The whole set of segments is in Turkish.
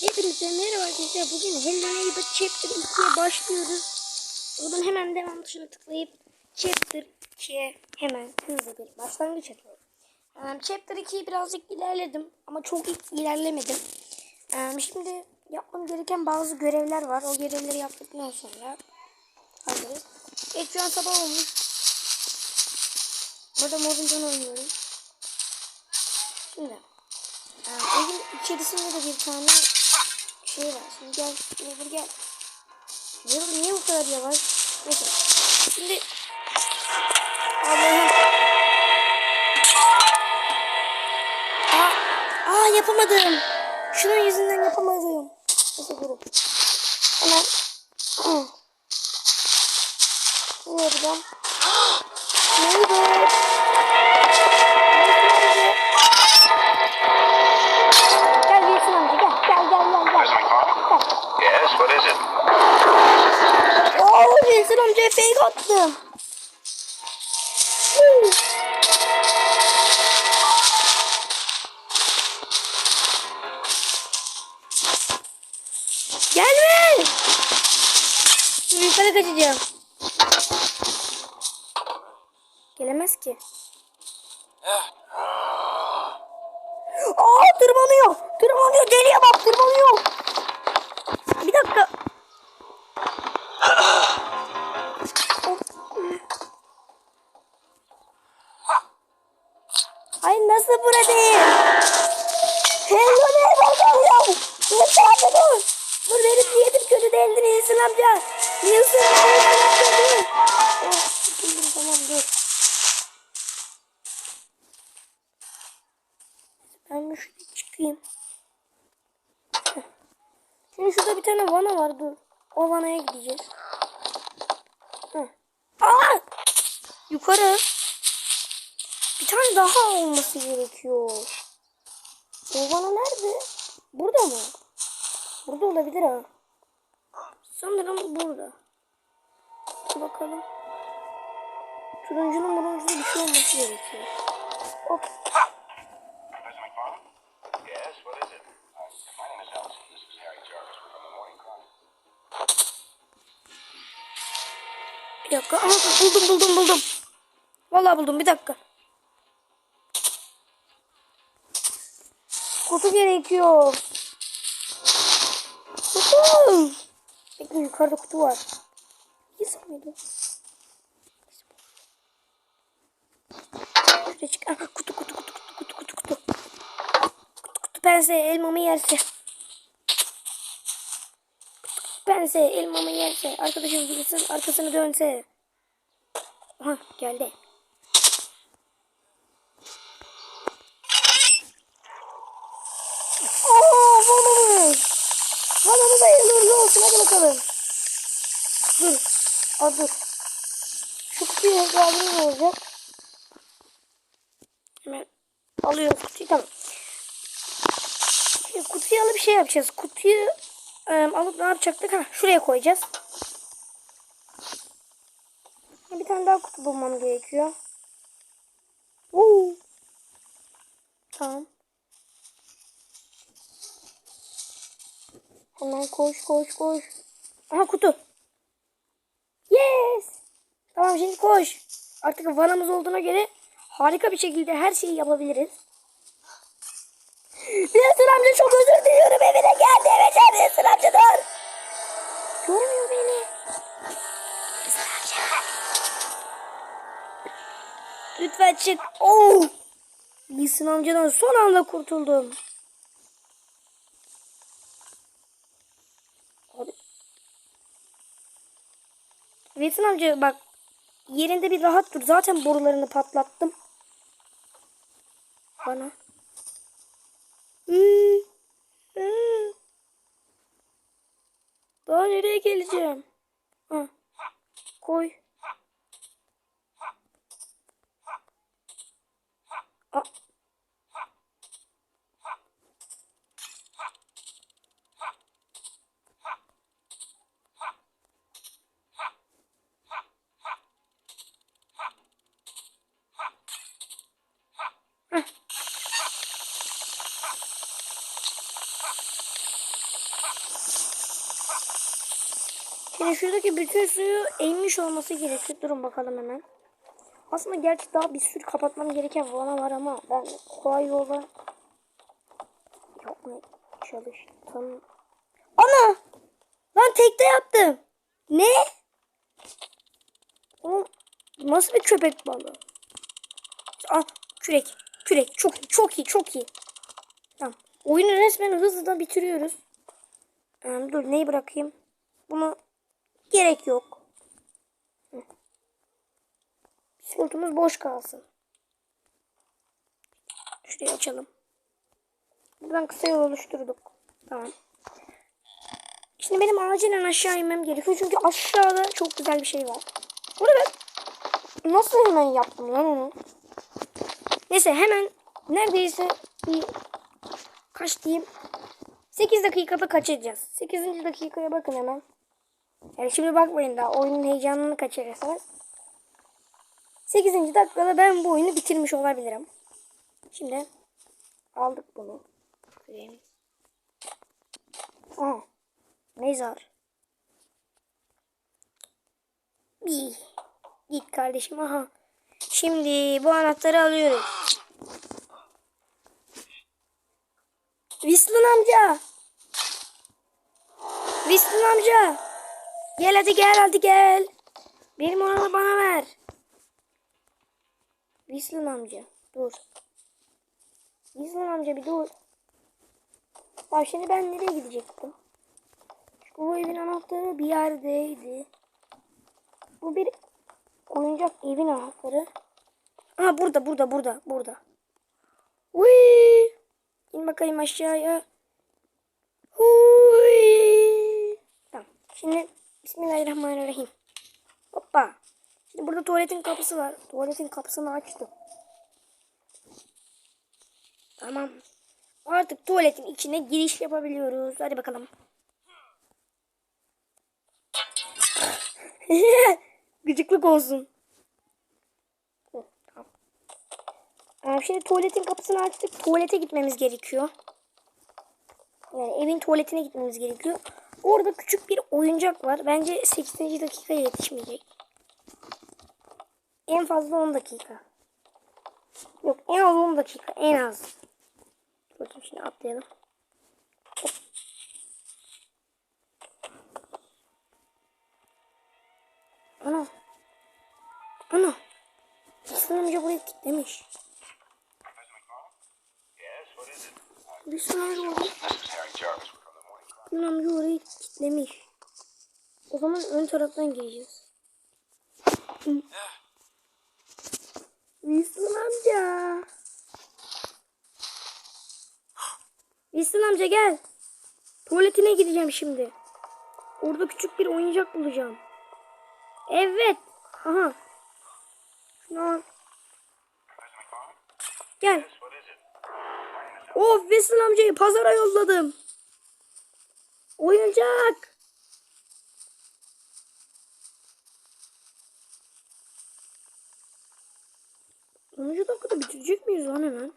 Hepinize merhaba arkadaşlar. Bugün Hello Neighbor Chapter 2'ye başlıyoruz. Zaman hemen devam tuşuna tıklayıp Chapter 2'ye hemen hızlı bir başlangıç yapıyorum. Um, Chapter 2'yi birazcık ilerledim ama çok ilerlemedim. Um, şimdi yapmam gereken bazı görevler var. O görevleri yaptıktan sonra hazırız. Ekran sabah olmuş. Burada Mobile oynuyorum. Şimdi um, evin içerisinde de bir tane şey var. Şimdi gel, Nedir gel. Nedir niye bu kadar yavaş? Neyse. Şimdi Allah'ım. Aa, aa yapamadım. Şunun yüzünden yapamadım. Neyse durun. Hemen. Hı. Ne yapacağım? Neydi? Gel what is it? Oo Wilson amcaya fake attım. Gelme. Yukarı kaçacağım. Gelemez ki. Aa tırmanıyor. Tırmanıyor. Deliye bak tırmanıyor. Ay nasıl burada değil? Hello ne bakıyorum? Dur sakin dur. Benim niyetim kötü değildi Nilsin amca. Nilsin amca. Oh, tamam dur. Ben şuraya çıkayım. Şimdi şurada bir tane vana var dur. O vanaya gideceğiz. Aa! Yukarı. Bir tane daha olması gerekiyor. O vana nerede? Burada mı? Burada olabilir ha. Sanırım burada. Bakalım. Turuncunun muruncunun bir şey olması gerekiyor. Hop. Bir dakika. Aha, buldum buldum buldum. Vallahi buldum bir dakika. Kutu gerekiyor. Kutu. Bekle yukarıda kutu var. Yiyesem miydi? Şuraya çık. Aha, kutu kutu kutu kutu kutu kutu kutu. Kutu kutu pense elmamı yerse. Pense elmamı yerse. Arkadaşım bilirsin arkasını dönse. Aha geldi. Aa balımız. Balımız hayırlı olsun hadi bakalım. Dur. Aa dur. Şu kutuyu geldiğinde ne olacak? Hemen alıyoruz kutuyu tamam. Şimdi kutuyu alıp şey yapacağız. Kutuyu alıp ne yapacaktık? Ha, şuraya koyacağız. Bir tane daha kutu bulmam gerekiyor. Oo. Tamam. Hemen koş koş koş. Aha kutu. Yes. Tamam şimdi koş. Artık vanamız olduğuna göre harika bir şekilde her şeyi yapabiliriz. Wilson amca çok özür diliyorum evine geldi eve Wilson amca dur. Görmüyor beni. Wilson amca. Lütfen çık. Oo. Wilson amcadan son anda kurtuldum. Wilson amca bak yerinde bir rahat dur. Zaten borularını patlattım. Bana. Daha nereye geleceğim? Ha. Koy. Şimdi şuradaki bütün suyu emmiş olması gerekiyor. Durun bakalım hemen. Aslında gerçi daha bir sürü kapatmam gereken vana var ama ben kolay yola yapmaya çalıştım. Ana! Lan tekte yaptım. Ne? Oğlum nasıl bir köpek balığı? Ah kürek. Kürek. Çok iyi. Çok iyi. Çok iyi. Tamam. Oyunu resmen hızlıdan bitiriyoruz. Ee, dur neyi bırakayım? Bunu gerek yok. Sırtımız boş kalsın. Şurayı açalım. Buradan kısa yol oluşturduk. Tamam. Şimdi benim acilen aşağı inmem gerekiyor. Çünkü aşağıda çok güzel bir şey var. Burada ben nasıl hemen yaptım lan onu? Neyse hemen neredeyse bir kaç diyeyim 8 dakikada kaçıracağız. 8. dakikaya bakın hemen. Yani şimdi bakmayın daha oyunun heyecanını kaçırırsanız. 8. dakikada ben bu oyunu bitirmiş olabilirim. Şimdi aldık bunu. Aa, mezar. Bir. Git kardeşim aha. Şimdi bu anahtarı alıyoruz. Winston amca. Winston amca. Gel hadi gel hadi gel. Benim onu bana ver. Winston amca dur. Winston amca bir dur. Ya şimdi ben nereye gidecektim? Bu evin anahtarı bir yerdeydi. Bu bir oyuncak evin anahtarı. Aha burada burada burada burada. Uy! İn bakayım aşağıya. Huy! Tamam. Şimdi Bismillahirrahmanirrahim. Hoppa. Şimdi burada tuvaletin kapısı var. Tuvaletin kapısını açtım. Tamam. Artık tuvaletin içine giriş yapabiliyoruz. Hadi bakalım. Gıcıklık olsun. Şimdi tuvaletin kapısını açtık. Tuvalete gitmemiz gerekiyor. Yani evin tuvaletine gitmemiz gerekiyor. Orada küçük bir oyuncak var. Bence 8. dakikaya yetişmeyecek. En fazla 10 dakika. Yok en az 10 dakika. En az. Bakayım şimdi atlayalım. Ana. Ana. Hasan amca burayı kilitlemiş. Yes, what is Hasan amca orayı kilitlemiş. O zaman ön taraftan gireceğiz. Wilson amca. Wilson amca gel. Tuvaletine gideceğim şimdi. Orada küçük bir oyuncak bulacağım. Evet. Aha. Şunu al. Gel. Of Wilson amcayı pazara yolladım. Oyuncak. Onuncu dakikada bitirecek miyiz lan hemen?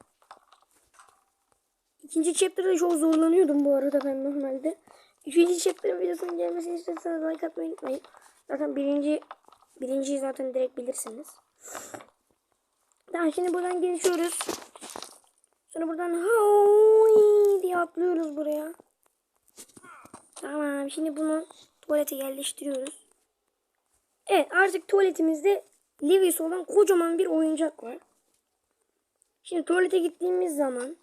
İkinci chapter'da çok zorlanıyordum bu arada ben normalde. İkinci chapter'ın videosunun gelmesini istiyorsanız like atmayı unutmayın. Zaten birinci birinciyi zaten direkt bilirsiniz. Tamam şimdi buradan geçiyoruz. Sonra buradan Tamam şimdi bunu tuvalete yerleştiriyoruz. Evet artık tuvaletimizde Levi's olan kocaman bir oyuncak var. Şimdi tuvalete gittiğimiz zaman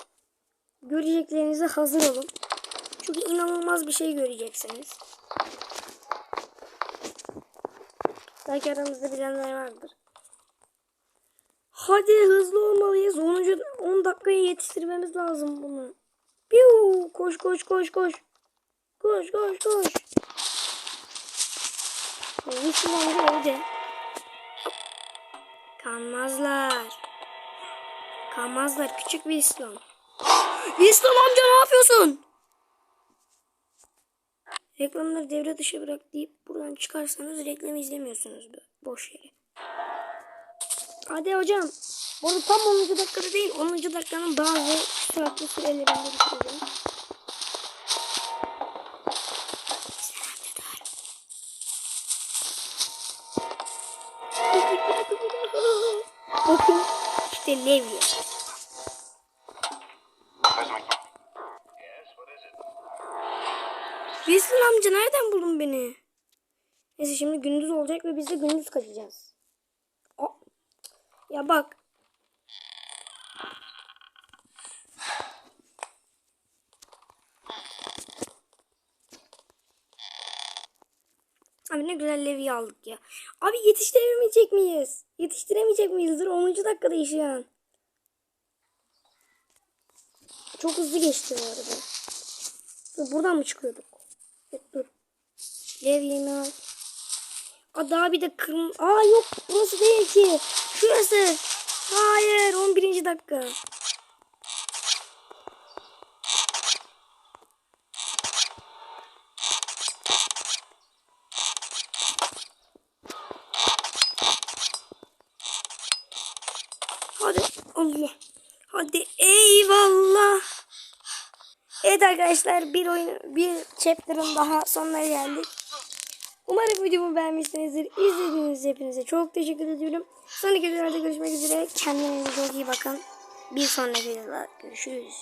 göreceklerinize hazır olun. Çünkü inanılmaz bir şey göreceksiniz. Belki aranızda bilenler vardır. Hadi hızlı olmalıyız. 10. 10 dakikaya yetiştirmemiz lazım bunu. Piu, koş koş koş koş. Koş koş koş. Wilson amca evde. Kanmazlar. Kanmazlar küçük Wilson. Wilson amca ne yapıyorsun? Reklamları devre dışı bırak deyip buradan çıkarsanız reklam izlemiyorsunuz. Boş yere. Hadi hocam. Bu arada tam 10. dakikada değil 10. dakikanın bazı süratli sürelerinde bitireceğim. İşte levye. Wilson amca nereden buldun beni? Neyse şimdi gündüz olacak ve biz de gündüz kaçacağız. Ya bak. Abi ne güzel levye aldık ya. Abi yetiştiremeyecek miyiz? Yetiştiremeyecek miyiz? Dur 10. dakikada şu an. Çok hızlı geçti bu arada. Dur, buradan mı çıkıyorduk? Evet, dur. Levyemi al. Aa daha bir de kırm... Aa yok burası değil ki. Şurası. Hayır 11. dakika. Hadi Allah. Hadi eyvallah. Evet arkadaşlar bir oyun bir chapter'ın daha sonuna geldik. Umarım videomu beğenmişsinizdir. İzlediğiniz hepinize çok teşekkür ediyorum. Sonraki videolarda görüşmek üzere. Kendinize çok iyi bakın. Bir sonraki videoda görüşürüz.